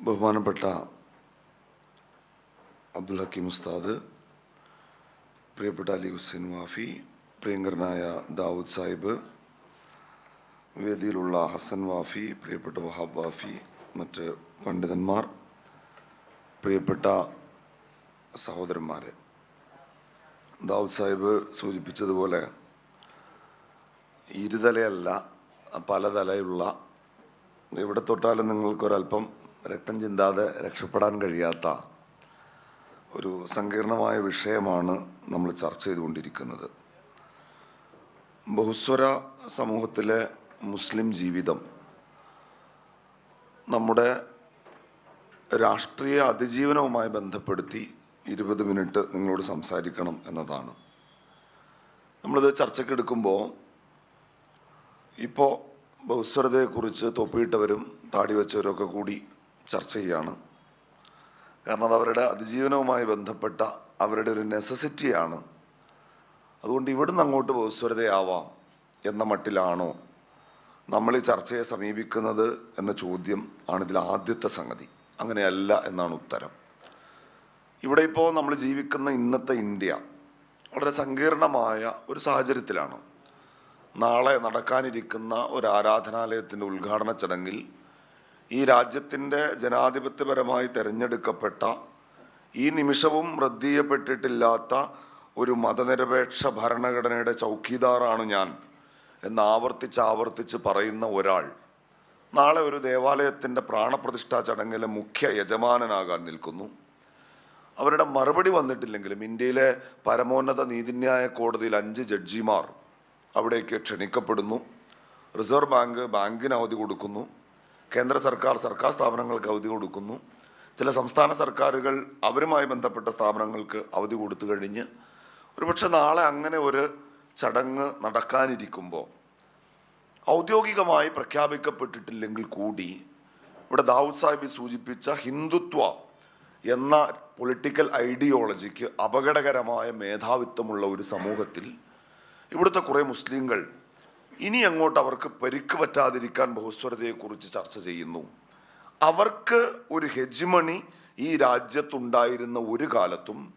ബഹുമാനപ്പെട്ട അബ്ദുൽ ഹക്കീം ഉസ്താദ് പ്രിയപ്പെട്ട അലി ഹുസൈൻ വാഫി പ്രിയങ്കരനായ ദാവൂദ് സാഹിബ് വേദിയിലുള്ള ഹസൻ വാഫി പ്രിയപ്പെട്ട വഹാബ് വാഫി മറ്റ് പണ്ഡിതന്മാർ പ്രിയപ്പെട്ട സഹോദരന്മാരെ. ദാവൂദ് സാഹിബ് സൂചിപ്പിച്ചതുപോലെ ഇരുതലയല്ല പലതലയുള്ള എവിടെ തൊട്ടാലും നിങ്ങൾക്കൊരല്പം രക്തം ചിന്താതെ രക്ഷപ്പെടാൻ കഴിയാത്ത ഒരു സങ്കീർണമായ വിഷയമാണ് നമ്മൾ ചർച്ച ചെയ്തുകൊണ്ടിരിക്കുന്നത്. ബഹുസ്വര സമൂഹത്തിലെ മുസ്ലിം ജീവിതം നമ്മുടെ രാഷ്ട്രീയ അതിജീവനവുമായി ബന്ധപ്പെടുത്തി ഇരുപത് മിനിറ്റ് നിങ്ങളോട് സംസാരിക്കണം എന്നതാണ്. നമ്മളിത് ചർച്ചയ്ക്കെടുക്കുമ്പോൾ ഇപ്പോൾ ബഹുസ്വരതയെക്കുറിച്ച് തൊപ്പിയിട്ടവരും താടി വെച്ചവരൊക്കെ കൂടി ചർച്ച ചെയ്യാണ്. കാരണം അത് അവരുടെ അതിജീവനവുമായി ബന്ധപ്പെട്ട അവരുടെ ഒരു നെസസിറ്റിയാണ് അതുകൊണ്ട് ഇവിടുന്ന് അങ്ങോട്ട് ബഹുസ്വരതയാവാം എന്ന മട്ടിലാണോ നമ്മൾ ഈ ചർച്ചയെ സമീപിക്കുന്നത് എന്ന ചോദ്യം ആണ് ഇതിൽ ആദ്യത്തെ സംഗതി. അങ്ങനെയല്ല എന്നാണ് ഉത്തരം. ഇവിടെ ഇപ്പോൾ നമ്മൾ ജീവിക്കുന്ന ഇന്നത്തെ ഇന്ത്യ വളരെ സങ്കീർണമായ ഒരു സാഹചര്യത്തിലാണ്. നാളെ നടക്കാനിരിക്കുന്ന ഒരു ആരാധനാലയത്തിന്റെ ഉദ്ഘാടന ചടങ്ങിൽ ഈ രാജ്യത്തിന്റെ ജനാധിപത്യപരമായി തിരഞ്ഞെടുക്കപ്പെട്ട ഈ നിമിഷവും റദ്ദ് ഒരു മതനിരപേക്ഷ ഭരണഘടനയുടെ ചൗക്കീദാറാണ് ഞാൻ എന്ന് ആവർത്തിച്ച് ആവർത്തിച്ച് പറയുന്ന ഒരാൾ. നാളെ ഒരു ദേവാലയത്തിന്റെ പ്രാണപ്രതിഷ്ഠാ ചടങ്ങിലെ മുഖ്യ യജമാനനാകാൻ നിൽക്കുന്നു. അവരുടെ മറുപടി വന്നിട്ടില്ലെങ്കിലും ഇന്ത്യയിലെ പരമോന്നത നീതിന്യായ കോടതിയിൽ അഞ്ച് ജഡ്ജിമാർ അവിടേക്ക് ക്ഷണിക്കപ്പെടുന്നു. റിസർവ് ബാങ്ക് ബാങ്കിന് അവധി കൊടുക്കുന്നു. കേന്ദ്ര സർക്കാർ സർക്കാർ സ്ഥാപനങ്ങൾക്ക് അവധി കൊടുക്കുന്നു. ചില സംസ്ഥാന സർക്കാരുകൾ അവരുമായി ബന്ധപ്പെട്ട സ്ഥാപനങ്ങൾക്ക് അവധി കൊടുത്തു കഴിഞ്ഞ് ഒരുപക്ഷെ നാളെ അങ്ങനെ ഒരു ചടങ്ങ് നടക്കാനിരിക്കുമ്പോൾ ഔദ്യോഗികമായി പ്രഖ്യാപിക്കപ്പെട്ടിട്ടില്ലെങ്കിൽ കൂടി ഇവിടെ ദാവൂദ് സാഹിബ് സൂചിപ്പിച്ച ഹിന്ദുത്വ എന്ന പൊളിറ്റിക്കൽ ഐഡിയോളജിക്ക് അപകടകരമായ മേധാവിത്വമുള്ള ഒരു സമൂഹത്തിൽ ഇവിടുത്തെ കുറേ മുസ്ലിങ്ങൾ ഇനി അങ്ങോട്ട് അവർക്ക് പരിക്ക് പറ്റാതിരിക്കാൻ ബഹുസ്വരതയെക്കുറിച്ച് ചർച്ച ചെയ്യുന്നു. അവർക്ക് ഒരു ഹെജ്മണി ഈ രാജ്യത്തുണ്ടായിരുന്ന ഒരു കാലത്തും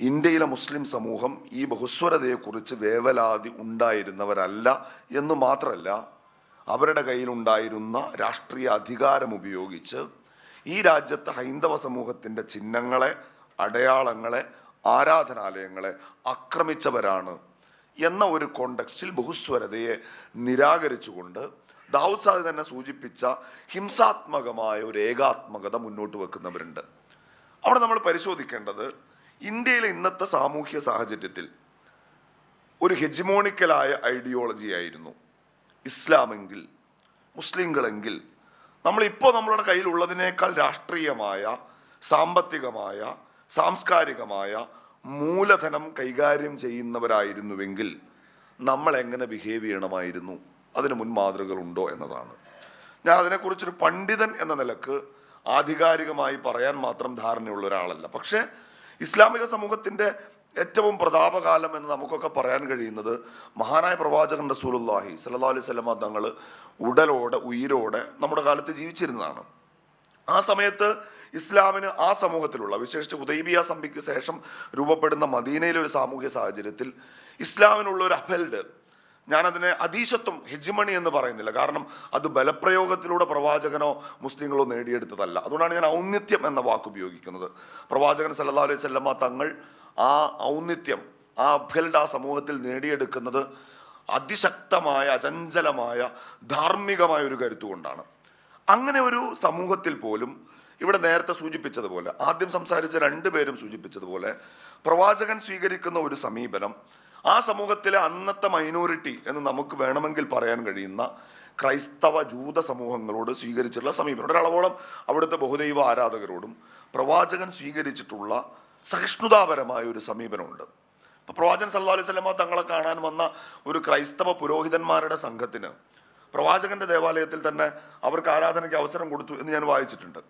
ഇന്ത്യയിലെ മുസ്ലിം സമൂഹം ഈ ബഹുസ്വരതയെക്കുറിച്ച് വേവലാതി ഉണ്ടായിരുന്നവരല്ല എന്ന് മാത്രമല്ല അവരുടെ കയ്യിലുണ്ടായിരുന്ന രാഷ്ട്രീയ അധികാരം ഉപയോഗിച്ച് ഈ രാജ്യത്തെ ഹൈന്ദവ സമൂഹത്തിന്റെ ചിഹ്നങ്ങളെ അടയാളങ്ങളെ ആരാധനാലയങ്ങളെ ആക്രമിച്ചവരാണ് എന്ന ഒരു കോണ്ടക്സ്റ്റിൽ ബഹുസ്വരതയെ നിരാകരിച്ചുകൊണ്ട് ദാവൂദ് സാഹിബ് തന്നെ സൂചിപ്പിച്ച ഹിംസാത്മകമായ ഒരു ഏകാത്മകത മുന്നോട്ട് വെക്കുന്നവരുണ്ട്. അവിടെ നമ്മൾ പരിശോധിക്കേണ്ടത് ഇന്ത്യയിലെ ഇന്നത്തെ സാമൂഹ്യ സാഹചര്യത്തിൽ ഒരു ഹെജിമോണിക്കലായ ഐഡിയോളജി ആയിരുന്നു. ഇസ്ലാമെങ്കിൽ മുസ്ലിങ്ങളെങ്കിൽ നമ്മളിപ്പോൾ നമ്മളുടെ കയ്യിലുള്ളതിനേക്കാൾ രാഷ്ട്രീയമായ സാമ്പത്തികമായ സാംസ്കാരികമായ മൂലധനം കൈകാര്യം ചെയ്യുന്നവരായിരുന്നുവെങ്കിൽ നമ്മൾ എങ്ങനെ ബിഹേവ് ചെയ്യണമായിരുന്നു? അതിന് മുൻമാതൃകകളുണ്ടോ എന്നതാണ്. ഞാൻ അതിനെക്കുറിച്ചൊരു പണ്ഡിതൻ എന്ന നിലയ്ക്ക് ആധികാരികമായി പറയാൻ മാത്രം ധാരണയുള്ള ഒരാളല്ല. പക്ഷേ ഇസ്ലാമിക സമൂഹത്തിന്റെ ഏറ്റവും പ്രതാപകാലം എന്ന് നമുക്കൊക്കെ പറയാൻ കഴിയുന്നത് മഹാനായ പ്രവാചകൻ റസൂലുല്ലാഹി സല്ലാ അലൈഹി സ്വലമ തങ്ങൾ ഉടലോടെ ഉയിരോടെ നമ്മുടെ കാലത്ത് ജീവിച്ചിരുന്നതാണ്. ആ സമയത്ത് ഇസ്ലാമിന് ആ സമൂഹത്തിലുള്ള വിശേഷിച്ച് ഉദൈബിയ സന്ധിക്ക് ശേഷം രൂപപ്പെടുന്ന മദീനയിലെ ഒരു സാമൂഹ്യ സാഹചര്യത്തിൽ ഇസ്ലാമിനുള്ള ഒരു അഫൽഡ് ഞാനതിനെ അതീശത്വം ഹെജിമണി എന്ന് പറയുന്നില്ല. കാരണം അത് ബലപ്രയോഗത്തിലൂടെ പ്രവാചകനോ മുസ്ലിങ്ങളോ നേടിയെടുത്തതല്ല. അതുകൊണ്ടാണ് ഞാൻ ഔന്നിത്യം എന്ന വാക്ക് ഉപയോഗിക്കുന്നത്. പ്രവാചകൻ സല്ലാ അലൈഹി സ്വല്ലമ്മ തങ്ങൾ ആ ഔന്നിത്യം ആ അഫൽഡ് ആ സമൂഹത്തിൽ നേടിയെടുക്കുന്നത് അതിശക്തമായ അചഞ്ചലമായ ധാർമ്മികമായ ഒരു കരുത്തുകൊണ്ടാണ് അങ്ങനെ ഒരു സമൂഹത്തിൽ പോലും ഇവിടെ നേരത്തെ സൂചിപ്പിച്ചതുപോലെ ആദ്യം സംസാരിച്ച രണ്ടുപേരും സൂചിപ്പിച്ചതുപോലെ പ്രവാചകൻ സ്വീകരിക്കുന്ന ഒരു സമീപനം ആ സമൂഹത്തിലെ അന്നത്തെ മൈനോറിറ്റി എന്ന് നമുക്ക് വേണമെങ്കിൽ പറയാൻ കഴിയുന്ന ക്രൈസ്തവ ജൂത സമൂഹങ്ങളോട് സ്വീകരിച്ചിട്ടുള്ള സമീപനം. ഒരളവോളം അവിടുത്തെ ബഹുദൈവ ആരാധകരോടും പ്രവാചകൻ സ്വീകരിച്ചിട്ടുള്ള സഹിഷ്ണുതാപരമായ ഒരു സമീപനമുണ്ട്. ഇപ്പോൾ പ്രവാചകൻ സല്ലാ അലൈഹി സ്വലമ തങ്ങളെ കാണാൻ വന്ന ഒരു ക്രൈസ്തവ പുരോഹിതന്മാരുടെ സംഘത്തിന് പ്രവാചകന്റെ ദേവാലയത്തിൽ തന്നെ അവർക്ക് ആരാധനയ്ക്ക് അവസരം കൊടുത്തു എന്ന് ഞാൻ വായിച്ചിട്ടുണ്ട്.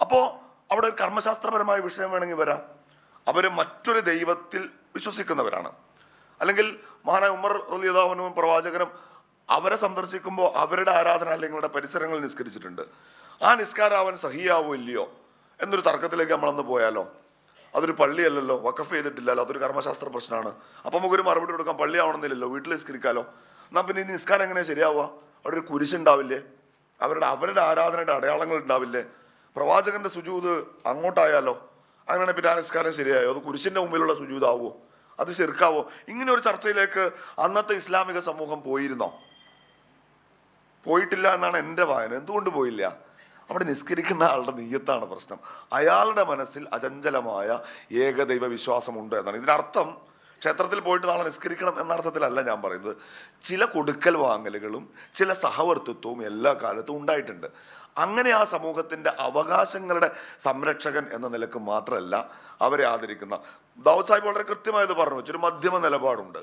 അപ്പോൾ അവിടെ ഒരു കർമ്മശാസ്ത്രപരമായ വിഷയം വേണമെങ്കിൽ വരാം. അവർ മറ്റൊരു ദൈവത്തിൽ വിശ്വസിക്കുന്നവരാണ്. അല്ലെങ്കിൽ മഹാനായ ഉമർ റലിയതാവനും പ്രവാചകനും അവരെ സന്ദർശിക്കുമ്പോൾ അവരുടെ ആരാധനാലയങ്ങളുടെ പരിസരങ്ങൾ നിസ്കരിച്ചിട്ടുണ്ട്. ആ നിസ്കാരം അവൻ സഹിയാവോ ഇല്ലയോ എന്നൊരു തർക്കത്തിലേക്ക് നമ്മളന്ന് പോയാലോ? അതൊരു പള്ളിയല്ലല്ലോ വക്കഫ് ചെയ്തിട്ടില്ലല്ലോ അതൊരു കർമ്മശാസ്ത്ര പ്രശ്നമാണ്. അപ്പം നമുക്കൊരു മറുപടി കൊടുക്കാം പള്ളി ആവണമെന്നില്ലല്ലോ വീട്ടിൽ നിസ്കരിക്കാലോ. എന്നാൽ പിന്നെ ഈ നിസ്കാരം എങ്ങനെ ശരിയാവുക? അവിടെ ഒരു കുരിശുണ്ടാവില്ലേ? അവരുടെ അവരുടെ ആരാധനയുടെ അടയാളങ്ങൾ ഉണ്ടാവില്ലേ? പ്രവാചകന്റെ സുജൂത് അങ്ങോട്ടായാലോ? അങ്ങനെ പിന്നെ ശരിയായോ? അത് കുരിശിന്റെ മുമ്പിലുള്ള സുജൂതാവോ? അത് ശരിക്കാവോ ഇങ്ങനെ ഒരു ചർച്ചയിലേക്ക് അന്നത്തെ ഇസ്ലാമിക സമൂഹം പോയിരുന്നോ? പോയിട്ടില്ല എന്നാണ് എന്റെ വായന. എന്തുകൊണ്ട് പോയില്ല? അവിടെ നിസ്കരിക്കുന്ന ആളുടെ നീയത്താണ് പ്രശ്നം. അയാളുടെ മനസ്സിൽ അചഞ്ചലമായ ഏകദൈവ വിശ്വാസമുണ്ട് എന്നാണ്. ഇതിനർത്ഥം ക്ഷേത്രത്തിൽ പോയിട്ട് നാളെ നിസ്കരിക്കണം എന്ന അർത്ഥത്തിലല്ല ഞാൻ പറയുന്നത്. ചില കൊടുക്കൽ വാങ്ങലുകളും ചില സഹവർത്തിത്വവും എല്ലാ കാലത്തും ഉണ്ടായിട്ടുണ്ട്. അങ്ങനെ ആ സമൂഹത്തിന്റെ അവകാശങ്ങളുടെ സംരക്ഷകൻ എന്ന നിലയ്ക്ക് മാത്രമല്ല അവരെ ആദരിക്കുന്ന. ദാവൂദ് സാഹിബ് വളരെ കൃത്യമായത് പറഞ്ഞു വെച്ചൊരു മധ്യമ നിലപാടുണ്ട്.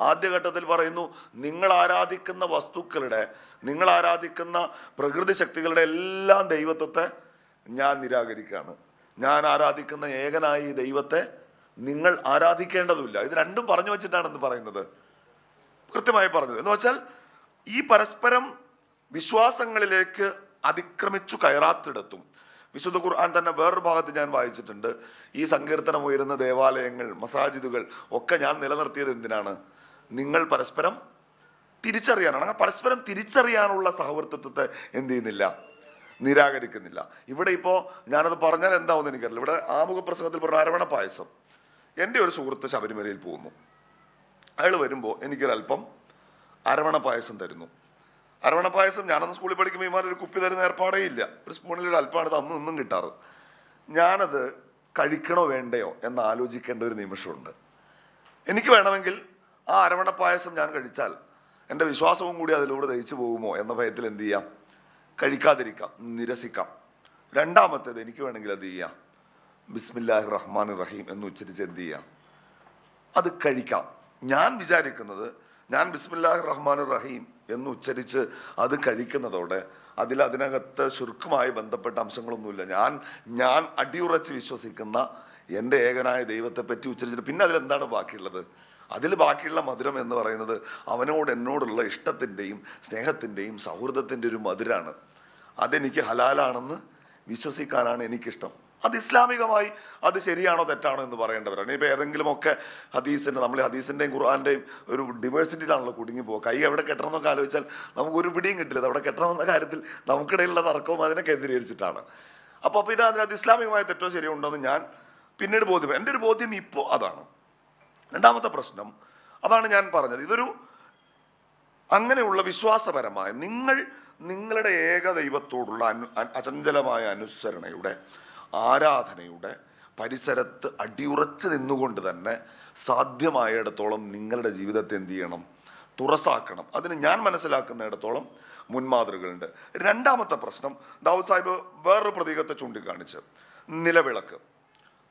ആദ്യഘട്ടത്തിൽ പറയുന്നു നിങ്ങൾ ആരാധിക്കുന്ന വസ്തുക്കളുടെ നിങ്ങൾ ആരാധിക്കുന്ന പ്രകൃതി ശക്തികളുടെ എല്ലാം ദൈവത്വത്തെ ഞാൻ നിരാകരിക്കുകയാണ്. ഞാൻ ആരാധിക്കുന്ന ഏകനായി ദൈവത്തെ നിങ്ങൾ ആരാധിക്കേണ്ടതുമില്ല. ഇത് രണ്ടും പറഞ്ഞു വെച്ചിട്ടാണെന്ന് പറയുന്നത് കൃത്യമായി പറഞ്ഞത്. എന്ന് വെച്ചാൽ ഈ പരസ്പരം വിശ്വാസങ്ങളിലേക്ക് അതിക്രമിച്ചു കയറാത്തിടത്തും. വിശുദ്ധ ഖുർആൻ തന്നെ വേറൊരു ഭാഗത്ത് ഞാൻ വായിച്ചിട്ടുണ്ട്. ഈ സങ്കീർത്തനം ഉയരുന്ന ദേവാലയങ്ങൾ മസാജിദുകൾ ഒക്കെ ഞാൻ നിലനിർത്തിയത് എന്തിനാണ്? നിങ്ങൾ പരസ്പരം തിരിച്ചറിയാനാണ്. അങ്ങനെ പരസ്പരം തിരിച്ചറിയാനുള്ള സഹവർത്തിത്വത്തെ എന്ത് ചെയ്യുന്നില്ല? നിരാകരിക്കുന്നില്ല. ഇവിടെ ഇപ്പോൾ ഞാനത് പറഞ്ഞാൽ എന്താവുമെന്ന് എനിക്കറിയില്ല. ഇവിടെ ആമുഖ പ്രസംഗത്തിൽ പറഞ്ഞ അരവണ പായസം. എന്റെ ഒരു സുഹൃത്ത് ശബരിമലയിൽ പോകുന്നു. അയാൾ വരുമ്പോൾ എനിക്കൊരല്പം അരവണ പായസം തരുന്നു. അരവണ പായസം ഞാനന്ന് സ്കൂളിൽ പഠിക്കുമ്പോൾ ഇമാരൊരു കുപ്പി തരുന്ന ഏർപ്പാടേ ഇല്ല. ഒരു സ്പൂണിൽ ഒരു അല്പമാണ് ഇത് അന്നും ഇന്നും കിട്ടാറ്. ഞാനത് കഴിക്കണോ വേണ്ടയോ എന്ന് ആലോചിക്കേണ്ട ഒരു നിമിഷമുണ്ട്. എനിക്ക് വേണമെങ്കിൽ ആ അരവണ പായസം ഞാൻ കഴിച്ചാൽ എന്റെ വിശ്വാസവും കൂടി അതിലൂടെ ദഹിച്ചു പോകുമോ എന്ന ഭയത്തിൽ എന്ത് ചെയ്യാം? കഴിക്കാതിരിക്കാം നിരസിക്കാം. രണ്ടാമത്തേത് എനിക്ക് വേണമെങ്കിൽ അത് ചെയ്യാം. ബിസ്മില്ലാഹി റഹ്മാൻ റഹീം എന്ന് ഉച്ചരിച്ച് എന്ത് ചെയ്യാം? അത് കഴിക്കാം. ഞാൻ വിചാരിക്കുന്നത് ഞാൻ ബിസ്മില്ലാഹി റഹ്മാൻ റഹീം എന്ന് ഉച്ചരിച്ച് അത് കഴിക്കുന്നതോടെ അതിൽ അതിനകത്ത് ശുർക്കുമായി ബന്ധപ്പെട്ട അംശങ്ങളൊന്നുമില്ല. ഞാൻ ഞാൻ അടിയുറച്ച് വിശ്വസിക്കുന്ന എന്റെ ഏകനായ ദൈവത്തെ പറ്റി ഉച്ചരിച്ചിട്ട് പിന്നെ അതിലെന്താണ് ബാക്കിയുള്ളത്? അതിൽ ബാക്കിയുള്ള മധുരം എന്ന് പറയുന്നത് അവനോട് എന്നോടുള്ള ഇഷ്ടത്തിന്റെയും സ്നേഹത്തിന്റെയും സൗഹൃദത്തിന്റെ ഒരു മധുരാണ്. അതെനിക്ക് ഹലാലാണെന്ന് വിശ്വസിക്കാനാണ് എനിക്കിഷ്ടം. അത് ഇസ്ലാമികമായി അത് ശരിയാണോ തെറ്റാണോ എന്ന് പറയേണ്ടവരാണ്. ഇപ്പൊ ഏതെങ്കിലുമൊക്കെ ഹദീസിന്റെ നമ്മൾ ഹദീസിന്റെയും ഖുർആന്റെയും ഒരു ഡിവേഴ്സിറ്റിയിലാണല്ലോ കുടുങ്ങി പോകുക കൈ എവിടെ കെട്ടണം എന്നൊക്കെ ആലോചിച്ചാൽ നമുക്ക് ഒരു പിടിയും കിട്ടില്ല. അവിടെ കെട്ടണമെന്ന കാര്യത്തിൽ നമുക്കിടയിലുള്ള തർക്കവും അതിനെ കേന്ദ്രീകരിച്ചിട്ടാണ്. അപ്പോൾ പിന്നെ അതിനകത്ത് ഇസ്ലാമികമായ തെറ്റോ ശരിയോ ഉണ്ടോ എന്ന് ഞാൻ പിന്നീട് ബോധ്യം എന്റെ ഒരു ബോധ്യം ഇപ്പോൾ അതാണ്. രണ്ടാമത്തെ പ്രശ്നം അതാണ് ഞാൻ പറഞ്ഞത്. ഇതൊരു അങ്ങനെയുള്ള വിശ്വാസപരമായ നിങ്ങൾ നിങ്ങളുടെ ഏക ദൈവത്തോടുള്ള അനു അചഞ്ചലമായ അനുസരണയുടെ ആരാധനയുടെ പരിസരത്ത് അടിയുറച്ച് നിന്നുകൊണ്ട് തന്നെ സാധ്യമായിടത്തോളം നിങ്ങളുടെ ജീവിതത്തെ എന്ത് ചെയ്യണം? തുറസാക്കണം. അതിന് ഞാൻ മനസ്സിലാക്കുന്നിടത്തോളം മുൻമാതൃകളുണ്ട് രണ്ടാമത്തെ പ്രശ്നം ദാവൂദ് സാഹിബ് വേറൊരു പ്രതീകത്തെ ചൂണ്ടിക്കാണിച്ച്. നിലവിളക്ക്.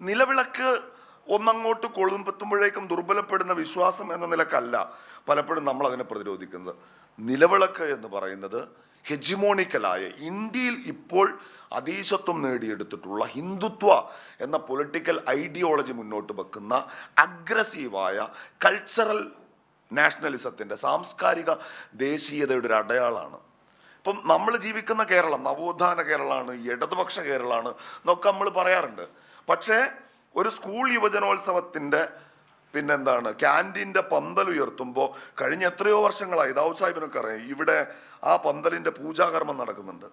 നിലവിളക്ക് ഒന്നങ്ങോട്ട് കൊളുമ്പത്തുമ്പോഴേക്കും ദുർബലപ്പെടുന്ന വിശ്വാസം എന്ന നിലക്കല്ല പലപ്പോഴും നമ്മൾ അതിനെ പ്രതിരോധിക്കുന്നത്. നിലവിളക്ക് എന്ന് പറയുന്നത് ഹെജിമോണിക്കലായ ഇന്ത്യയിൽ ഇപ്പോൾ അതീശത്വം നേടിയെടുത്തിട്ടുള്ള ഹിന്ദുത്വ എന്ന പൊളിറ്റിക്കൽ ഐഡിയോളജി മുന്നോട്ട് വെക്കുന്ന അഗ്രസീവായ കൾച്ചറൽ നാഷണലിസത്തിന്റെ സാംസ്കാരിക ദേശീയതയുടെ ഒരു അടയാളമാണ് ഇപ്പം നമ്മൾ ജീവിക്കുന്ന കേരളം നവോത്ഥാന കേരളമാണ് ഇടതുപക്ഷ കേരളമാണ് എന്നൊക്കെ നമ്മൾ പറയാറുണ്ട്. പക്ഷേ ഒരു സ്കൂൾ യുവജനോത്സവത്തിന്റെ പിന്നെന്താണ്? ക്യാന്റീന്റെ പന്തൽ ഉയർത്തുമ്പോൾ കഴിഞ്ഞ എത്രയോ വർഷങ്ങളായി ദാവൂദ് സാഹിബിനൊക്കെ അറിയാം ഇവിടെ ആ പന്തലിന്റെ പൂജാകർമ്മം നടക്കുന്നുണ്ട്.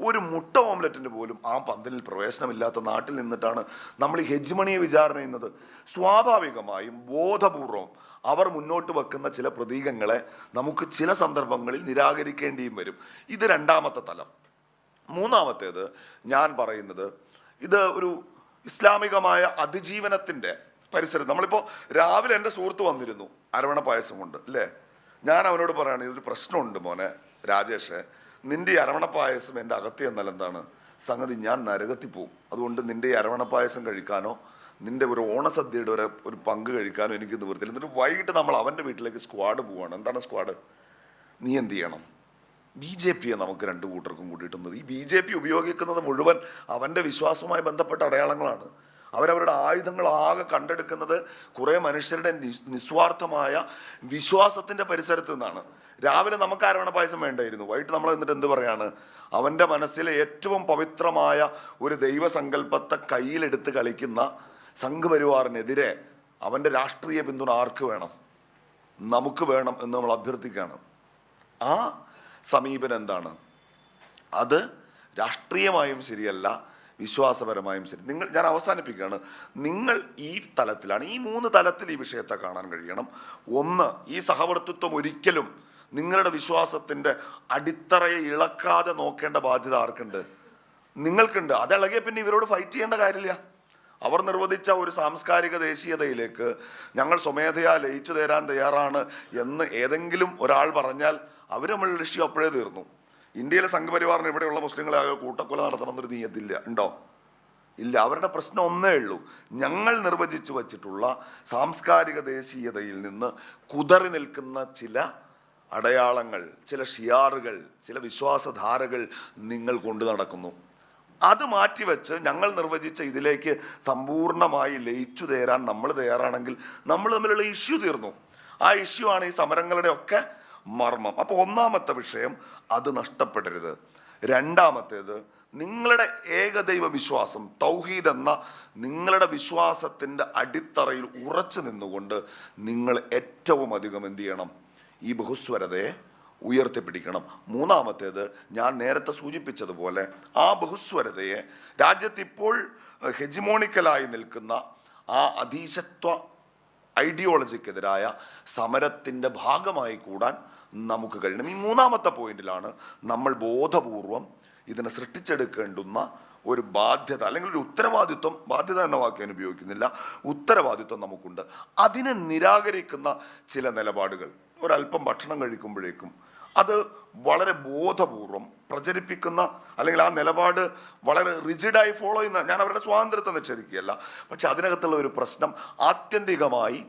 ഒരു മുട്ട ഓംലെറ്റിന് പോലും ആ പന്തലിൽ പ്രവേശനമില്ലാത്ത നാട്ടിൽ നിന്നിട്ടാണ് നമ്മൾ ഈ ഹെജ്മണിയെ വിചാരണ ചെയ്യുന്നത്. സ്വാഭാവികമായും ബോധപൂർവം അവർ മുന്നോട്ട് വെക്കുന്ന ചില പ്രതീകങ്ങളെ നമുക്ക് ചില സന്ദർഭങ്ങളിൽ നിരാകരിക്കേണ്ടിയും വരും. ഇത് രണ്ടാമത്തെ തലം. മൂന്നാമത്തേത് ഞാൻ പറയുന്നത് ഇത് ഒരു ഇസ്ലാമികമായ അതിജീവനത്തിന്റെ പരിസരം. നമ്മളിപ്പോൾ രാവിലെ എന്റെ സുഹൃത്ത് വന്നിരുന്നു അരവണ പായസം കൊണ്ട് അല്ലേ? ഞാൻ അവനോട് പറയാണ് ഇതൊരു പ്രശ്നമുണ്ട് മോനെ രാജേഷ്. നിന്റെ ഈ അരവണ പായസം എന്റെ അകത്ത് എന്നാൽ എന്താണ്? സംഗതി ഞാൻ നരകത്തിൽ പോവും. അതുകൊണ്ട് നിന്റെ ഈ അരവണ പായസം കഴിക്കാനോ നിന്റെ ഒരു ഓണസദ്യയുടെ ഒരു ഒരു പങ്ക് കഴിക്കാനോ എനിക്ക് നിവൃത്തില്ല എന്നിട്ട് വൈകിട്ട് നമ്മൾ അവന്റെ വീട്ടിലേക്ക് സ്ക്വാഡ് പോവാണ്. എന്താണ് സ്ക്വാഡ്? നീ എന്ത് ചെയ്യണം? ബി ജെ പിയെ നമുക്ക് രണ്ട് കൂട്ടർക്കും കൂട്ടിയിട്ടുന്നത്. ഈ ബി ജെ പി ഉപയോഗിക്കുന്നത് മുഴുവൻ അവന്റെ വിശ്വാസവുമായി ബന്ധപ്പെട്ട അടയാളങ്ങളാണ്. അവരവരുടെ ആയുധങ്ങൾ ആകെ കണ്ടെടുക്കുന്നത് കുറേ മനുഷ്യരുടെ നിസ്വാർത്ഥമായ വിശ്വാസത്തിന്റെ പരിസരത്ത് നിന്നാണ്. രാവിലെ നമുക്ക് അരവണ പായസം വേണ്ടായിരുന്നു? വൈകിട്ട് നമ്മൾ എന്നിട്ട് എന്ത് പറയാണ്? അവന്റെ മനസ്സിലെ ഏറ്റവും പവിത്രമായ ഒരു ദൈവസങ്കല്പത്തെ കയ്യിലെടുത്ത് കളിക്കുന്ന സംഘപരിവാറിനെതിരെ അവന്റെ രാഷ്ട്രീയ പിന്തുണ ആർക്ക് വേണം? നമുക്ക് വേണം എന്ന് നമ്മൾ അഭ്യർത്ഥിക്കുകയാണ്. ആ സമീപനം എന്താണ്? അത് രാഷ്ട്രീയമായും ശരിയല്ല വിശ്വാസപരമായും ശരി. നിങ്ങൾ ഞാൻ അവസാനിപ്പിക്കുകയാണ്. നിങ്ങൾ ഈ തലത്തിലാണ് ഈ മൂന്ന് തലത്തിൽ ഈ വിഷയത്തെ കാണാൻ കഴിയണം. ഒന്ന് ഈ സഹവർത്തിത്വം ഒരിക്കലും നിങ്ങളുടെ വിശ്വാസത്തിന്റെ അടിത്തറയെ ഇളക്കാതെ നോക്കേണ്ട ബാധ്യത ആർക്കുണ്ട്? നിങ്ങൾക്കുണ്ട്. അത് ഇളകിയ പിന്നെ ഇവരോട് ഫൈറ്റ് ചെയ്യേണ്ട കാര്യമില്ല. അവർ നിർവചിച്ച ഒരു സാംസ്കാരിക ദേശീയതയിലേക്ക് ഞങ്ങൾ സ്വമേധയാ ലയിച്ചു തരാൻ തയ്യാറാണ് എന്ന് ഏതെങ്കിലും ഒരാൾ പറഞ്ഞാൽ അവർ നമ്മളുടെ ലക്ഷ്യം അപ്പോഴേ തീർന്നു. ഇന്ത്യയിലെ സംഘപരിവാറിന് ഇവിടെയുള്ള മുസ്ലിങ്ങളെ ആകെ കൂട്ടക്കൊല നടത്തണമെന്നൊരു നീയത്തില്ല. ഉണ്ടോ? ഇല്ല. അവരുടെ പ്രശ്നം ഒന്നേ ഉള്ളൂ. ഞങ്ങൾ നിർവചിച്ചു വച്ചിട്ടുള്ള സാംസ്കാരിക ദേശീയതയിൽ നിന്ന് കുതറി നിൽക്കുന്ന ചില അടയാളങ്ങൾ ചില ഷിയാറുകൾ ചില വിശ്വാസധാരകൾ നിങ്ങൾ കൊണ്ടു നടക്കുന്നു. അത് മാറ്റിവെച്ച് ഞങ്ങൾ നിർവചിച്ച ഇതിലേക്ക് സമ്പൂർണമായി ലയിച്ചു തേരാൻ നമ്മൾ തയ്യാറാണെങ്കിൽ നമ്മൾ തമ്മിലുള്ള ഇഷ്യൂ തീർന്നു. ആ ഇഷ്യൂ ആണ് ഈ സമരങ്ങളുടെ ഒക്കെ മർമ്മം. അപ്പോൾ ഒന്നാമത്തെ വിഷയം അത് നഷ്ടപ്പെടരുത്. രണ്ടാമത്തേത് നിങ്ങളുടെ ഏകദൈവ വിശ്വാസം തൗഹീദ് എന്ന നിങ്ങളുടെ വിശ്വാസത്തിന്റെ അടിത്തറയിൽ ഉറച്ചു നിന്നുകൊണ്ട് നിങ്ങൾ ഏറ്റവും അധികം എന്തു ചെയ്യണം? ഈ ബഹുസ്വരതയെ ഉയർത്തിപ്പിടിക്കണം. മൂന്നാമത്തേത് ഞാൻ നേരത്തെ സൂചിപ്പിച്ചതുപോലെ ആ ബഹുസ്വരതയെ രാജ്യത്തിപ്പോൾ ഹെജിമോണിക്കലായി നിൽക്കുന്ന ആ അധീശത്വ ഐഡിയോളജിക്കെതിരായ സമരത്തിന്റെ ഭാഗമായി കൂടാൻ നമുക്ക് കഴിയണം. ഈ മൂന്നാമത്തെ പോയിന്റിലാണ് നമ്മൾ ബോധപൂർവം ഇതിനെ സൃഷ്ടിച്ചെടുക്കേണ്ടുന്ന ഒരു ബാധ്യത അല്ലെങ്കിൽ ഒരു ഉത്തരവാദിത്വം. ബാധ്യത എന്ന വാക്ക് ഞാൻ ഉപയോഗിക്കുന്നില്ല. ഉത്തരവാദിത്വം നമുക്കുണ്ട്. അതിനെ നിരാകരിക്കുന്ന ചില നിലപാടുകൾ. ഒരല്പം ഭക്ഷണം കഴിക്കുമ്പോഴേക്കും അത് വളരെ ബോധപൂർവം പ്രചരിപ്പിക്കുന്ന അല്ലെങ്കിൽ ആ നിലപാട് വളരെ റിജിഡായി ഫോളോ ചെയ്യുന്ന ഞാൻ അവരുടെ സ്വാതന്ത്ര്യത്തെ നിഷേധിക്കുകയല്ല. പക്ഷെ അതിനകത്തുള്ള ഒരു പ്രശ്നം ആത്യന്തികമായി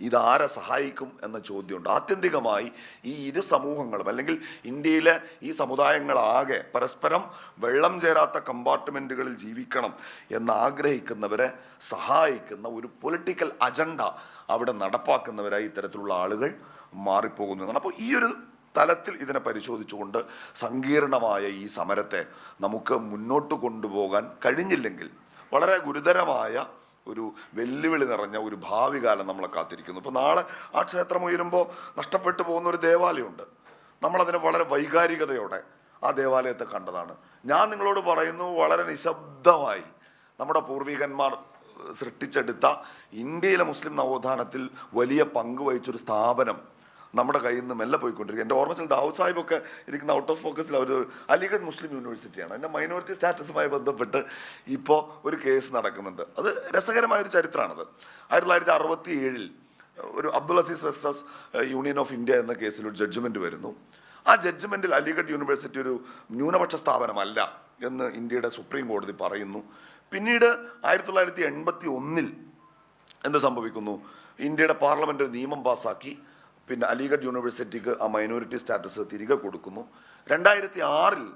ഇതാരെ സഹായിക്കും എന്ന ചോദ്യമുണ്ട്. ആത്യന്തികമായി ഈ ഇരു സമൂഹങ്ങളും അല്ലെങ്കിൽ ഇന്ത്യയിലെ ഈ സമുദായങ്ങളാകെ പരസ്പരം വെള്ളം ചേരാത്ത കമ്പാർട്ട്മെന്റുകളിൽ ജീവിക്കണം എന്ന് ആഗ്രഹിക്കുന്നവരെ സഹായിക്കുന്ന ഒരു പൊളിറ്റിക്കൽ അജണ്ട അവിടെ നടപ്പാക്കുന്നവരായി ഇത്തരത്തിലുള്ള ആളുകൾ മാറിപ്പോകുന്നതാണ്. അപ്പോൾ ഈ ഒരു തലത്തിൽ ഇതിനെ പരിശോധിച്ചുകൊണ്ട് സങ്കീർണമായ ഈ സമരത്തെ നമുക്ക് മുന്നോട്ട് കൊണ്ടുപോകാൻ കഴിഞ്ഞില്ലെങ്കിൽ വളരെ ഗുരുതരമായ ഒരു വെല്ലുവിളി നിറഞ്ഞ ഒരു ഭാവി കാലം നമ്മളെ കാത്തിരിക്കുന്നു. ഇപ്പോൾ നാളെ ആ ക്ഷേത്രം ഉയരുമ്പോൾ നഷ്ടപ്പെട്ടു പോകുന്ന ഒരു ദേവാലയമുണ്ട്. നമ്മളതിനെ വളരെ വൈകാരികതയോടെ ആ ദേവാലയത്തെ കണ്ടതാണ്. ഞാൻ നിങ്ങളോട് പറയുന്നു വളരെ നിശബ്ദമായി നമ്മുടെ പൂർവികന്മാർ സൃഷ്ടിച്ചെടുത്ത ഇന്ത്യയിലെ മുസ്ലിം നവോത്ഥാനത്തിൽ വലിയ പങ്ക് വഹിച്ചൊരു സ്ഥാപനം നമ്മുടെ കയ്യിൽ നിന്ന് മെല്ലെ പോയിക്കൊണ്ടിരിക്കുക. എന്റെ ഓർമ്മ ദാവൂദ് സാഹിബ് ഒക്കെ ഇരിക്കുന്ന ഔട്ട് ഓഫ് ഫോക്കസിൽ അവർ അലിഗഡ് മുസ്ലിം യൂണിവേഴ്സിറ്റിയാണ്. എന്റെ മൈനോറിറ്റി സ്റ്റാറ്റസുമായി ബന്ധപ്പെട്ട് ഇപ്പോൾ ഒരു കേസ് നടക്കുന്നുണ്ട്. അത് രസകരമായ ഒരു ചരിത്രമാണത് ആയിരത്തി തൊള്ളായിരത്തി അറുപത്തി ഏഴിൽ ഒരു Abdul Aziz versus union of India എന്ന കേസിൽ ഒരു ജഡ്ജ്മെന്റ് വരുന്നു. ആ ജഡ്ജ്മെന്റിൽ അലിഗഡ് യൂണിവേഴ്സിറ്റി ഒരു ന്യൂനപക്ഷ സ്ഥാപനമല്ല എന്ന് ഇന്ത്യയുടെ സുപ്രീം കോടതി പറയുന്നു. പിന്നീട് ആയിരത്തി തൊള്ളായിരത്തി എൺപത്തി ഒന്നിൽ എന്ത് സംഭവിക്കുന്നു? ഇന്ത്യയുടെ പാർലമെന്റ് ഒരു നിയമം പാസാക്കി. പിന്നെ അലിഗഡ് യൂണിവേഴ്സിറ്റിക്ക് ആ മൈനോറിറ്റി സ്റ്റാറ്റസ് തിരികെ കൊടുക്കുന്നു. രണ്ടായിരത്തി ആറിൽ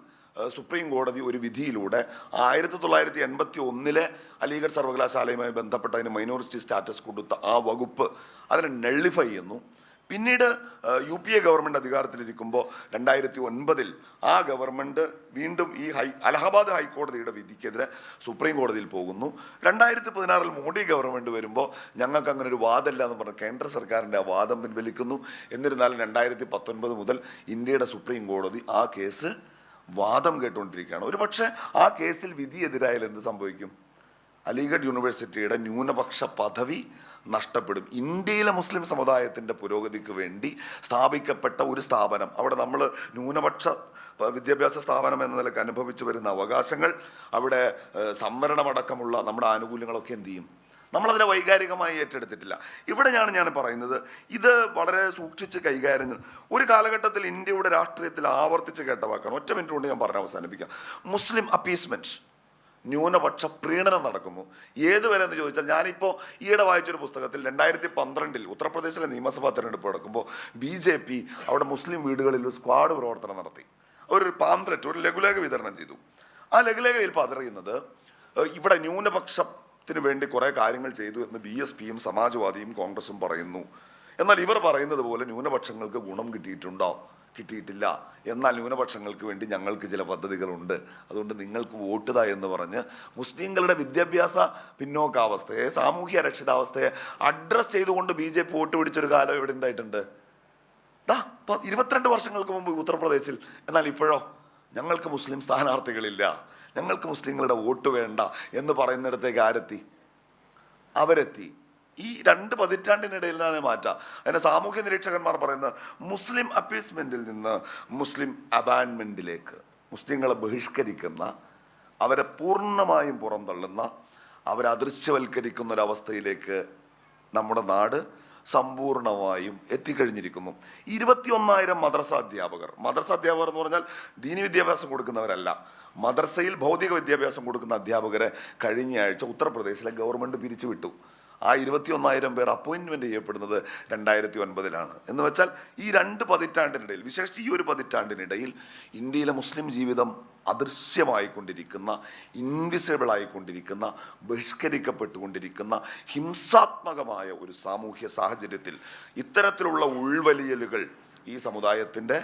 സുപ്രീം കോടതി ഒരു വിധിയിലൂടെ ആയിരത്തി തൊള്ളായിരത്തി എൺപത്തി ഒന്നിലെ അലിഗഡ് സർവകലാശാലയുമായി ബന്ധപ്പെട്ട അതിന് മൈനോറിറ്റി സ്റ്റാറ്റസ് കൊടുത്ത ആ വകുപ്പ് അതിനെ നെള്ളിഫൈ ചെയ്യുന്നു. പിന്നീട് യു പി എ ഗവൺമെന്റ് അധികാരത്തിലിരിക്കുമ്പോൾ രണ്ടായിരത്തി ഒൻപതിൽ ആ ഗവൺമെന്റ് വീണ്ടും ഈ ഹൈ അലഹബാദ് ഹൈക്കോടതിയുടെ വിധിക്കെതിരെ സുപ്രീം കോടതിയിൽ പോകുന്നു. രണ്ടായിരത്തി പതിനാറിൽ മോഡി ഗവൺമെന്റ് വരുമ്പോൾ ഞങ്ങൾക്ക് അങ്ങനെ ഒരു വാദമില്ല എന്ന് പറഞ്ഞ കേന്ദ്ര സർക്കാരിന്റെ ആ വാദം പിൻവലിക്കുന്നു. എന്നിരുന്നാലും രണ്ടായിരത്തി പത്തൊൻപത് മുതൽ ഇന്ത്യയുടെ സുപ്രീം കോടതി ആ കേസ് വാദം കേട്ടുകൊണ്ടിരിക്കുകയാണ്. ഒരു പക്ഷേ ആ കേസിൽ വിധി എന്ത് സംഭവിക്കും? അലിഗഡ് യൂണിവേഴ്സിറ്റിയുടെ ന്യൂനപക്ഷ പദവി നഷ്ടപ്പെടും. ഇന്ത്യയിലെ മുസ്ലിം സമുദായത്തിന്റെ പുരോഗതിക്ക് വേണ്ടി സ്ഥാപിക്കപ്പെട്ട ഒരു സ്ഥാപനം. അവിടെ നമ്മൾ ന്യൂനപക്ഷ വിദ്യാഭ്യാസ സ്ഥാപനം എന്ന നിലയ്ക്ക് അനുഭവിച്ചു വരുന്ന അവകാശങ്ങൾ അവിടെ സംവരണമടക്കമുള്ള നമ്മുടെ ആനുകൂല്യങ്ങളൊക്കെ എന്ത് ചെയ്യും? നമ്മളതിനെ വൈകാരികമായി ഏറ്റെടുത്തിട്ടില്ല. ഇവിടെ ഞാൻ പറയുന്നത് ഇത് വളരെ സൂക്ഷിച്ച് കൈകാര്യം. ഒരു കാലഘട്ടത്തിൽ ഇന്ത്യയുടെ രാഷ്ട്രീയത്തിൽ ആവർത്തിച്ച് കേട്ട വാക്കാണ്. ഒറ്റ മിനിറ്റ് കൊണ്ട് ഞാൻ പറഞ്ഞ് അവസാനിപ്പിക്കാം. മുസ്ലിം അപ്പീസ്മെന്റ് ന്യൂനപക്ഷ പ്രീണനം നടക്കുന്നു. ഏതുവരെ എന്ന് ചോദിച്ചാൽ ഞാനിപ്പോൾ ഈയിടെ വായിച്ചൊരു പുസ്തകത്തിൽ രണ്ടായിരത്തി പന്ത്രണ്ടിൽ ഉത്തർപ്രദേശിലെ നിയമസഭാ തെരഞ്ഞെടുപ്പ് നടക്കുമ്പോൾ ബി ജെ പി അവിടെ മുസ്ലിം വീടുകളിൽ ഒരു സ്ക്വാഡ് പ്രവർത്തനം നടത്തി. ഒരു പാംപ്ലറ്റ് ഒരു ലഘുലേഖ വിതരണം ചെയ്തു. ആ ലഘുലേഖയിൽ പതറിയുന്നത് ഇവിടെ ന്യൂനപക്ഷത്തിന് വേണ്ടി കുറേ കാര്യങ്ങൾ ചെയ്തു എന്ന് ബി എസ് പിയും സമാജ്വാദിയും കോൺഗ്രസും പറയുന്നു. എന്നാൽ ഇവർ പറയുന്നത് പോലെ ന്യൂനപക്ഷങ്ങൾക്ക് ഗുണം കിട്ടിയിട്ടുണ്ടോ? കിട്ടിയിട്ടില്ല. എന്നാൽ ന്യൂനപക്ഷങ്ങൾക്ക് വേണ്ടി ഞങ്ങൾക്ക് ചില പദ്ധതികളുണ്ട്. അതുകൊണ്ട് നിങ്ങൾക്ക് വോട്ട് താ എന്ന് പറഞ്ഞ് മുസ്ലിങ്ങളുടെ വിദ്യാഭ്യാസ പിന്നോക്കാവസ്ഥയെ സാമൂഹ്യ അരക്ഷിതാവസ്ഥയെ അഡ്രസ്സ് ചെയ്തുകൊണ്ട് ബി ജെ പി വോട്ട് പിടിച്ചൊരു കാലം ഇവിടെ ഉണ്ടായിട്ടുണ്ട്. ഇരുപത്തിരണ്ട് വർഷങ്ങൾക്ക് മുമ്പ് ഉത്തർപ്രദേശിൽ. എന്നാൽ ഇപ്പോഴോ? ഞങ്ങൾക്ക് മുസ്ലിം സ്ഥാനാർത്ഥികളില്ല. ഞങ്ങൾക്ക് മുസ്ലിങ്ങളുടെ വോട്ട് വേണ്ട എന്ന് പറയുന്നിടത്തേക്ക് ആരെത്തി? അവരെത്തി. ഈ രണ്ട് പതിറ്റാണ്ടിനിടയിൽ നിന്നാണ് മാറ്റാം. അതിന് സാമൂഹ്യ നിരീക്ഷകന്മാർ പറയുന്നത് മുസ്ലിം അപ്പീസ്മെന്റിൽ നിന്ന് മുസ്ലിം അബാൻമെന്റിലേക്ക് മുസ്ലിങ്ങളെ ബഹിഷ്കരിക്കുന്ന അവരെ പൂർണമായും പുറന്തള്ളുന്ന അവരെ അദൃശ്യവൽക്കരിക്കുന്ന ഒരവസ്ഥയിലേക്ക് നമ്മുടെ നാട് സമ്പൂർണമായും എത്തിക്കഴിഞ്ഞിരിക്കുന്നു. ഇരുപത്തിയൊന്നായിരം മദ്രസ അധ്യാപകർ. മദ്രസ അധ്യാപകർ എന്ന് പറഞ്ഞാൽ ദീനി വിദ്യാഭ്യാസം കൊടുക്കുന്നവരല്ല. മദ്രസയിൽ ഭൗതിക വിദ്യാഭ്യാസം കൊടുക്കുന്ന അധ്യാപകരെ കഴിഞ്ഞ ആഴ്ച ഉത്തർപ്രദേശിലെ ഗവൺമെന്റ് പിരിച്ചുവിട്ടു. ആ ഇരുപത്തിയൊന്നായിരം പേർ അപ്പോയിന്റ്മെന്റ് ചെയ്യപ്പെടുന്നത് രണ്ടായിരത്തി ഒൻപതിലാണ് എന്ന് വെച്ചാൽ ഈ രണ്ട് പതിറ്റാണ്ടിനിടയിൽ വിശേഷിച്ച് ഈ ഒരു പതിറ്റാണ്ടിനിടയിൽ ഇന്ത്യയിലെ മുസ്ലിം ജീവിതം അദൃശ്യമായിക്കൊണ്ടിരിക്കുന്ന ഇൻവിസിബിൾ ആയിക്കൊണ്ടിരിക്കുന്ന ബഹിഷ്കരിക്കപ്പെട്ടുകൊണ്ടിരിക്കുന്ന ഹിംസാത്മകമായ ഒരു സാമൂഹ്യ സാഹചര്യത്തിൽ ഇത്തരത്തിലുള്ള ഉൾവലിയലുകൾ ഈ സമുദായത്തിന്റെ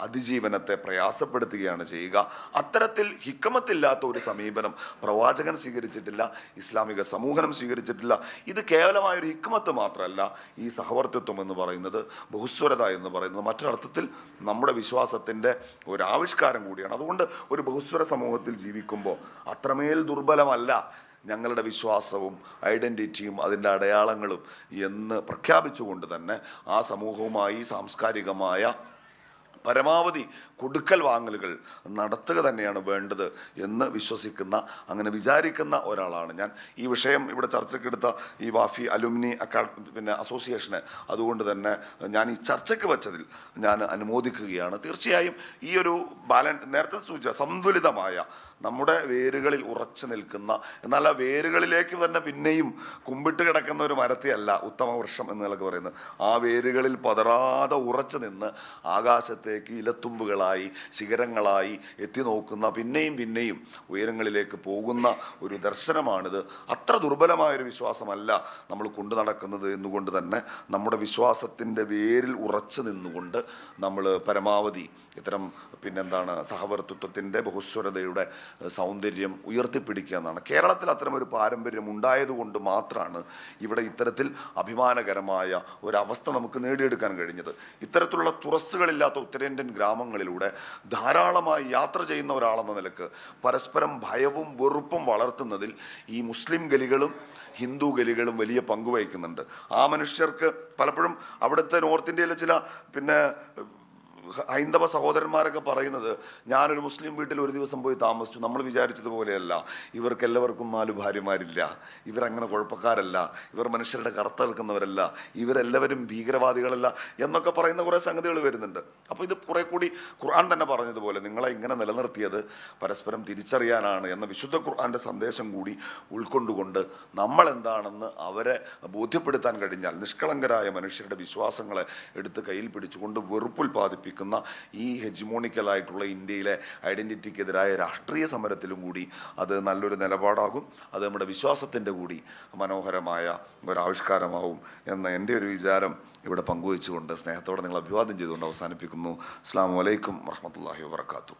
അതിജീവനത്തെ പ്രയാസപ്പെടുത്തുകയാണ് ചെയ്യുക. അത്തരത്തിൽ ഹിക്കമത്തില്ലാത്ത ഒരു സമീപനം പ്രവാചകൻ സ്വീകരിച്ചിട്ടില്ല ഇസ്ലാമിക സമൂഹനം സ്വീകരിച്ചിട്ടില്ല. ഇത് കേവലമായ ഒരു ഹിക്കമത്ത് മാത്രമല്ല ഈ സഹവർത്തിത്വം എന്ന് പറയുന്നത് ബഹുസ്വരത എന്ന് പറയുന്നത്. മറ്റൊരർത്ഥത്തിൽ നമ്മുടെ വിശ്വാസത്തിന്റെ ഒരു ആവിഷ്കാരം കൂടിയാണ്. അതുകൊണ്ട് ഒരു ബഹുസ്വര സമൂഹത്തിൽ ജീവിക്കുമ്പോൾ അത്രമേൽ ദുർബലമല്ല ഞങ്ങളുടെ വിശ്വാസവും ഐഡന്റിറ്റിയും അതിന്റെ അടയാളങ്ങളും എന്ന് പ്രഖ്യാപിച്ചുകൊണ്ട് തന്നെ ആ സമൂഹവുമായി സാംസ്കാരികമായ പരമാവധി കൊടുക്കൽ വാങ്ങലുകൾ നടത്തുക തന്നെയാണ് വേണ്ടത് എന്ന് വിശ്വസിക്കുന്ന അങ്ങനെ വിചാരിക്കുന്ന ഒരാളാണ് ഞാൻ. ഈ വിഷയം ഇവിടെ ചർച്ചയ്ക്കെടുത്ത ഈ വാഫി അലുമിനി അക്കാഡമി പിന്നെ അസോസിയേഷന് അതുകൊണ്ട് തന്നെ ഞാൻ ഈ ചർച്ചയ്ക്ക് വെച്ചതിൽ ഞാൻ അനുമോദിക്കുകയാണ്. തീർച്ചയായും ഈ ഒരു ബാലൻസ് നേരത്തെ സൂചിച്ച സന്തുലിതമായ നമ്മുടെ വേരുകളിൽ ഉറച്ചു നിൽക്കുന്ന എന്നാൽ ആ വേരുകളിലേക്ക് തന്നെ പിന്നെയും കുമ്പിട്ട് കിടക്കുന്ന ഒരു മരത്തെയല്ല ഉത്തമ വൃക്ഷം എന്നൊക്കെ പറയുന്നത്. ആ വേരുകളിൽ പതറാതെ ഉറച്ചു നിന്ന് ആകാശത്തേക്ക് ഇലത്തുമ്പുകളായി ശിഖരങ്ങളായി എത്തി നോക്കുന്ന പിന്നെയും പിന്നെയും ഉയരങ്ങളിലേക്ക് പോകുന്ന ഒരു ദർശനമാണിത്. അത്ര ദുർബലമായൊരു വിശ്വാസമല്ല നമ്മൾ കൊണ്ടു നടക്കുന്നത് എന്നുകൊണ്ട് തന്നെ നമ്മുടെ വിശ്വാസത്തിന്റെ വേരിൽ ഉറച്ചു നിന്നുകൊണ്ട് നമ്മൾ പരമാവധി ഇത്തരം പിന്നെന്താണ് സഹവർത്തിത്വത്തിന്റെ ബഹുസ്വരതയുടെ സൗന്ദര്യം ഉയർത്തിപ്പിടിക്കുക എന്നാണ്. കേരളത്തിൽ അത്തരമൊരു പാരമ്പര്യം ഉണ്ടായതുകൊണ്ട് മാത്രമാണ് ഇവിടെ ഇത്തരത്തിൽ അഭിമാനകരമായ ഒരവസ്ഥ നമുക്ക് നേടിയെടുക്കാൻ കഴിഞ്ഞത്. ഇത്തരത്തിലുള്ള തുറസ്സുകളില്ലാത്ത ഉത്തരേന്ത്യൻ ഗ്രാമങ്ങളിലൂടെ ധാരാളമായി യാത്ര ചെയ്യുന്ന ഒരാളെന്ന നിലയ്ക്ക് പരസ്പരം ഭയവും വെറുപ്പും വളർത്തുന്നതിൽ ഈ മുസ്ലിം ഗലികളും ഹിന്ദു ഗലികളും വലിയ പങ്കുവഹിക്കുന്നുണ്ട് ആ മനുഷ്യർക്ക് പലപ്പോഴും അവിടുത്തെ നോർത്ത് ഇന്ത്യയിലെ ചില പിന്നെ ഹൈന്ദവ സഹോദരന്മാരൊക്കെ പറയുന്നത് ഞാനൊരു മുസ്ലിം വീട്ടിൽ ഒരു ദിവസം പോയി താമസിച്ചു. നമ്മൾ വിചാരിച്ചതുപോലെയല്ല. ഇവർക്ക് എല്ലാവർക്കും നാല് ഭാര്യമാരില്ല. ഇവരങ്ങനെ കുഴപ്പക്കാരല്ല. ഇവർ മനുഷ്യരുടെ കറുത്ത നിൽക്കുന്നവരല്ല. ഇവരെല്ലാവരും ഭീകരവാദികളല്ല എന്നൊക്കെ പറയുന്ന കുറേ സംഗതികൾ വരുന്നുണ്ട്. അപ്പോൾ ഇത് കുറെ കൂടി ഖുർആൻ തന്നെ പറഞ്ഞതുപോലെ നിങ്ങളെ ഇങ്ങനെ നിലനിർത്തിയത് പരസ്പരം തിരിച്ചറിയാനാണ് എന്ന വിശുദ്ധ ഖുർആന്റെ സന്ദേശം കൂടി ഉൾക്കൊണ്ടുകൊണ്ട് നമ്മൾ എന്താണെന്ന് അവരെ ബോധ്യപ്പെടുത്താൻ കഴിഞ്ഞാൽ നിഷ്കളങ്കരായ മനുഷ്യരുടെ വിശ്വാസങ്ങളെ എടുത്ത് കയ്യിൽ പിടിച്ചുകൊണ്ട് വെറുപ്പുൽപാദിപ്പിക്കുന്ന ഈ ഹെജിമോണിക്കലായിട്ടുള്ള ഇന്ത്യയിലെ ഐഡന്റിറ്റിക്കെതിരായ രാഷ്ട്രീയ സമരത്തിലും കൂടി അത് നല്ലൊരു നിലപാടാകും. അത് നമ്മുടെ വിശ്വാസത്തിന്റെ കൂടി മനോഹരമായ ഒരാവിഷ്കാരമാവും എന്ന എന്റെ ഒരു വിചാരം ഇവിടെ പങ്കുവെച്ചുകൊണ്ട് സ്നേഹത്തോടെ നിങ്ങൾ അഭിവാദ്യം ചെയ്തുകൊണ്ട് അവസാനിപ്പിക്കുന്നു. അസ്സാം വലൈക്കും വറഹമത്തല്ലാഹി വാത്തു